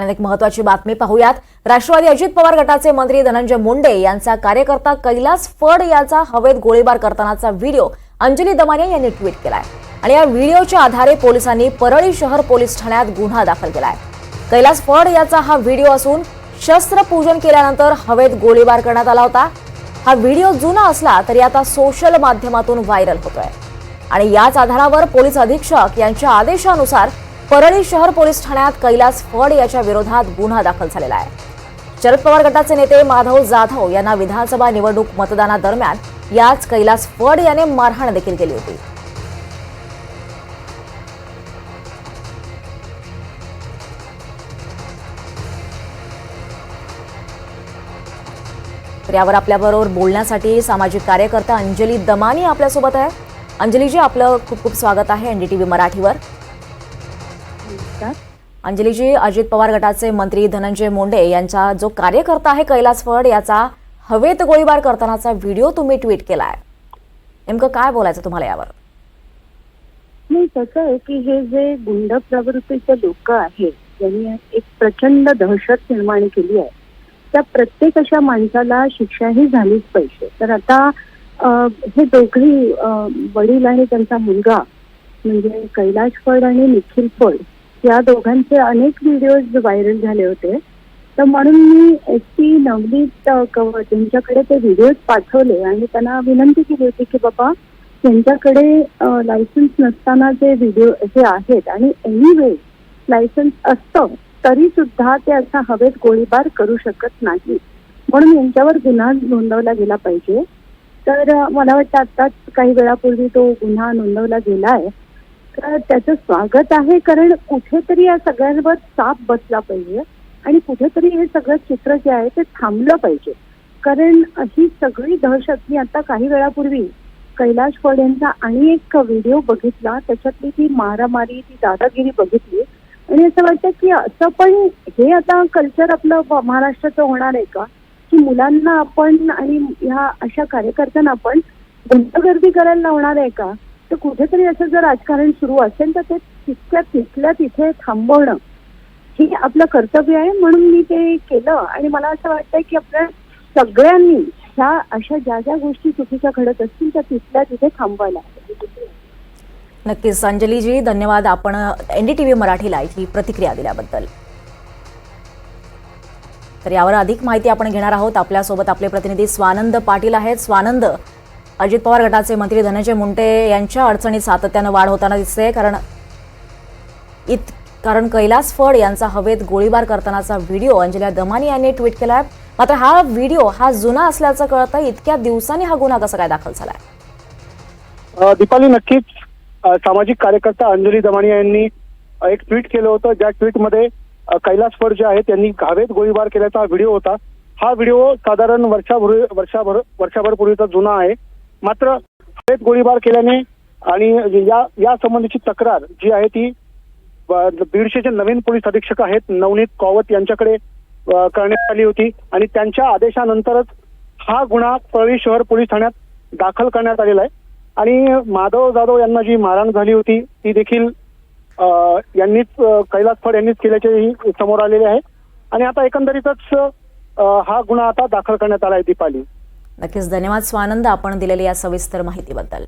आणि एक महत्वाची बातमी पाहूयात. राष्ट्रवादी अजित पवार गटाचे मंत्री धनंजय मुंडे यांचा कार्यकर्ता कैलास फड याचा हवेत गोळीबार करतानाचा व्हिडिओ अंजली दमानिया यांनी ट्विट केलाय. आणि या व्हिडिओच्या आधारे पोलिसांनी परळी शहर पोलीस ठाण्यात गुन्हा दाखल केलाय. कैलास फड याचा हा व्हिडिओ असून शस्त्रपूजन केल्यानंतर हवेत गोळीबार करण्यात आला होता. हा व्हिडिओ जुना असला तरी आता सोशल माध्यमातून व्हायरल होतोय. आणि याच आधारावर पोलीस अधीक्षक यांच्या आदेशानुसार परळी शहर पोलीस ठाण्यात कैलास फड याच्या विरोधात गुन्हा दाखल झालेला आहे. शरद पवार गटाचे नेते माधव जाधव यांना विधानसभा निवडणूक मतदानादरम्यान याच कैलास फड याने मारहाण देखील केली होती. तर यावर आपल्याबरोबर बोलण्यासाठी सामाजिक कार्यकर्ता अंजली दमानी आपल्यासोबत आहे. अंजलीजी आपलं खूप खूप स्वागत आहे एनडीटीव्ही मराठीवर. अंजलीजी अजित पवार गटाचे मंत्री धनंजय मुंडे यांचा जो कार्यकर्ता आहे कैलास फड याचा हवेत गोळीबार करतानाचा व्हिडिओ तुम्ही ट्विट केलाय. नेमकं काय बोलायचं तुम्हाला यावर? नाही कसं आहे की हे जे गुंड प्रवृत्तीचे लोक आहेत त्यांनी एक प्रचंड दहशत निर्माण केली आहे त्या प्रत्येक अशा माणसाला शिक्षाही झालीच पाहिजे. तर आता हे दोघी वडील आणि त्यांचा मुलगा म्हणजे कैलाश फड आणि निखिल फड या दोघांचे अनेक व्हिडिओज व्हायरल झाले होते. तर म्हणून मी एस पी नवनीत कवच यांच्याकडे ते व्हिडिओज पाठवले आणि त्यांना विनंती केली होती की बाबा त्यांच्याकडे लायसन्स नसताना जे व्हिडिओ जे आहेत आणि एनिवे लायसन्स असतं तरी सुद्धा ते असा हवेत गोळीबार करू शकत नाही. म्हणून यांच्यावर गुन्हा नोंदवला गेला पाहिजे. तर मला वाटतं आताच काही वेळापूर्वी तो गुन्हा नोंदवला गेला आहे. त्याचं स्वागत आहे कारण कुठेतरी या सगळ्यांवर साप बसला पाहिजे आणि कुठेतरी हे सगळं चित्र जे आहे ते थांबलं पाहिजे. कारण ही सगळी दहशत मी आता काही वेळापूर्वी कैलाश फड यांचा आणि एक व्हिडिओ बघितला त्याच्यातली ती मारामारी ती दादागिरी बघितली. आणि असं वाटतं की असं पण हे आता कल्चर आपलं महाराष्ट्राचं होणार आहे का? की मुलांना आपण आणि ह्या अशा कार्यकर्त्यांना आपण गुंतगर्दी करायला लावणार आहे का? तर कुठेतरी असं जर राजकारण सुरू असेल तर ते तितक्या तिथल्या तिथे थांबवणं हे आपलं कर्तव्य आहे म्हणून मी ते केलं. आणि मला असं वाटतंय की आपल्या सगळ्यांनी ह्या अशा ज्या ज्या गोष्टी चुकीच्या घडत असतील त्या तिथल्या तिथे थांबवायला नक्कीच अंजलीजी धन्यवाद. आपण एनडीटीव्ही मराठीला ही प्रतिक्रिया दिल्याबद्दल. तर यावर अधिक माहिती आपण घेणार आहोत. आपल्यासोबत आपले प्रतिनिधी स्वानंद पाटील आहेत. स्वानंद अजित पवार गटाचे मंत्री धनंजय मुंडे यांच्या अडचणीत सातत्यानं वाढ होताना दिसते. कारण इत कारण कैलास फड यांचा हवेत गोळीबार करतानाचा व्हिडिओ अंजल्या दमानी यांनी ट्विट केलाय. मात्र हा व्हिडिओ हा जुना असल्याचं कळतं इतक्या दिवसांनी हा गुन्हा कसा काय दाखल झालाय? दीपाली नक्कीच सामाजिक कार्यकर्ता अंजली दमानी यांनी एक ट्विट केलं होतं. ज्या ट्विटमध्ये कैलास फड जे आहेत त्यांनी हवेत गोळीबार केल्याचा व्हिडिओ होता. हा व्हिडिओ साधारण वर्षाभर वर्षाभर वर्षाभर पूर्वीचा जुना आहे. मात्र हवेत गोळीबार केल्याने आणि या या संबंधीची तक्रार जी आहे ती बीडचे जे नवीन पोलीस अधीक्षक आहेत नवनीत कॉवत यांच्याकडे करण्यात आली होती. आणि त्यांच्या आदेशानंतरच हा गुन्हा परळी शहर पोलीस ठाण्यात दाखल करण्यात आलेला आहे. आणि माधव जाधव यांना जी मारहाण झाली होती ती देखील यांनीच कैलास फड यांनीच केल्याचेही समोर आलेले आहे. आणि आता एकंदरीतच हा गुन्हा आता दाखल करण्यात आला आहे दीपाली. नक्कीच धन्यवाद स्वानंद आपण दिलेल्या या सविस्तर माहितीबद्दल.